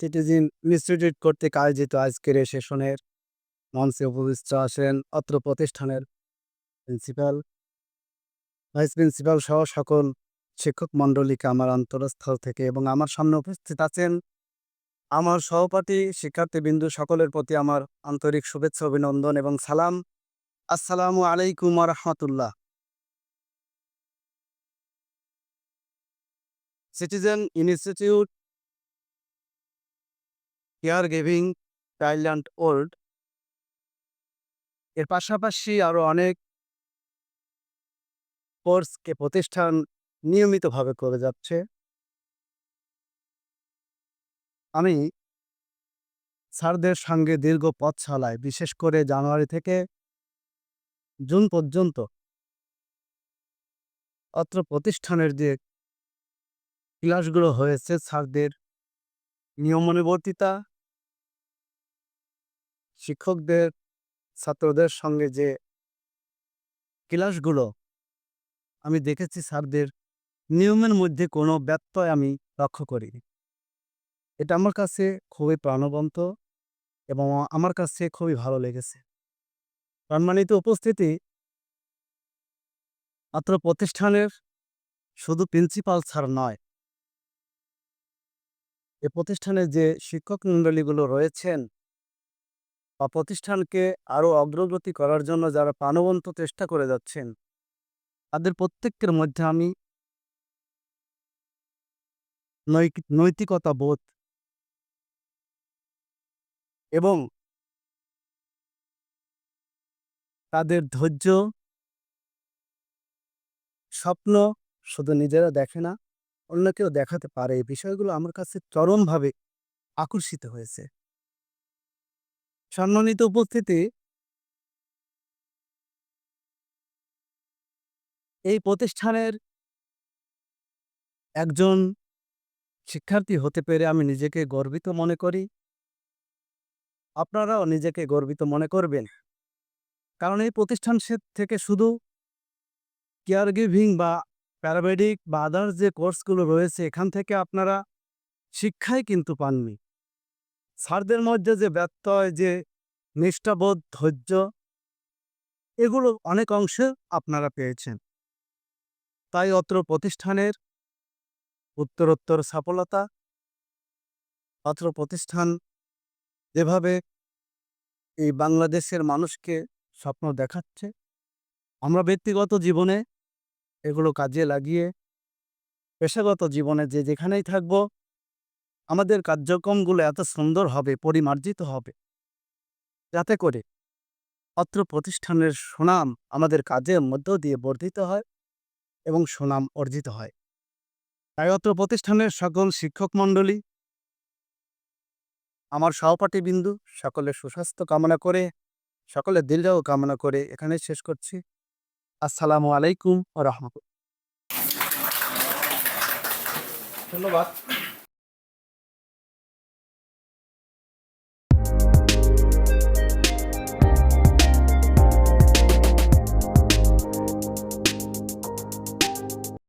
Citizen institute কর্তৃক আয়োজিত আজকের এই সেশনের মঞ্চে উপবিষ্ট আসেন অত্র প্রতিষ্ঠানের প্রিন্সিপাল ভাইস প্রিন্সিপাল সহ সকল শিক্ষক মণ্ডলীকে আমার অন্তরস্থল থেকে এবং আমার সামনে উপস্থিত আছেন আমার সহপাঠী, শিক্ষার্থীবৃন্দু সকলের প্রতি আমার আন্তরিক শুভেচ্ছা, অভিনন্দন এবং সালাম। আসসালামু আলাইকুম রহমতুল্লাহ। Citizen institute care giving child and old এর পাশাপাশি আরও অনেক কোর্সকে প্রতিষ্ঠান নিয়মিতভাবে করে যাচ্ছে। আমি স্যারদের সঙ্গে দীর্ঘ পথ চালাই, বিশেষ করে জানুয়ারি থেকে জুন পর্যন্ত। অত্র প্রতিষ্ঠানের যে ক্লাসগুলো হয়েছে, স্যারদের নিয়মানুবর্তিতা শিক্ষকদের, ছাত্রদের সঙ্গে যে ক্লাসগুলো আমি দেখেছি স্যারদের, নিয়মের মধ্যে কোনো ব্যত্যয় আমি লক্ষ্য করিনি। এটা আমার কাছে খুবই প্রাণবন্ত এবং আমার কাছে খুবই ভালো লেগেছে। সম্মানিত উপস্থিতি মাত্র প্রতিষ্ঠানের শুধু প্রিন্সিপাল স্যার নয়। এ প্রতিষ্ঠানে যে শিক্ষক মণ্ডলীগুলো রয়েছেন বা প্রতিষ্ঠানকে আরও অগ্রগতি করার জন্য যারা প্রাণবন্ত চেষ্টা করে যাচ্ছেন, তাদের প্রত্যেকের মধ্যে আমি নৈতিকতা বোধ এবং তাদের ধৈর্য স্বপ্ন শুধু নিজেরা দেখে না, অন্যকেও দেখাতে পারে। এই বিষয়গুলো আমার কাছে চরমভাবে আকর্ষিত হয়েছে। সম্মানিত উপস্থিতি। এই প্রতিষ্ঠানের একজন শিক্ষার্থী হতে পেরে আমি নিজেকে গর্বিত মনে করি। আপনারাও নিজেকে গর্বিত মনে করবেন। কারণ এই প্রতিষ্ঠান থেকে শুধু কেয়ার গিভিং বা প্যারামেডিক বা আদার্স যে কোর্সগুলো রয়েছে, এখান থেকে আপনারা শিক্ষাই কিন্তু পাননি। স্যারদের মধ্যে যে ব্যত্যয় যে নিষ্ঠাবোধ, ধৈর্য, এগুলো অনেক অংশে আপনারা পেয়েছেন। তাই অত্র প্রতিষ্ঠানের উত্তরোত্তর সফলতা, অত্র প্রতিষ্ঠান যেভাবে এই বাংলাদেশের মানুষকে স্বপ্ন দেখাচ্ছে, আমরা ব্যক্তিগত জীবনে এগুলো কাজে লাগিয়ে, পেশাগত জীবনে যে যেখানেই থাকব আমাদের কার্যক্রমগুলো এত সুন্দর হবে, পরিমার্জিত হবে। যাতে করে অত্র প্রতিষ্ঠানের সুনাম আমাদের কাজের মধ্য দিয়ে বর্ধিত হয় এবং সুনাম অর্জিত হয়। তাই অত্র প্রতিষ্ঠানের সকল শিক্ষক মণ্ডলী, আমার সহপাঠী বিন্দু, সকলের সুস্বাস্থ্য কামনা করে, সকলের দিলটাও কামনা করে এখানে শেষ করছি। আসসালামু আলাইকুম ও রহমতুল্লাহ। ধন্যবাদ।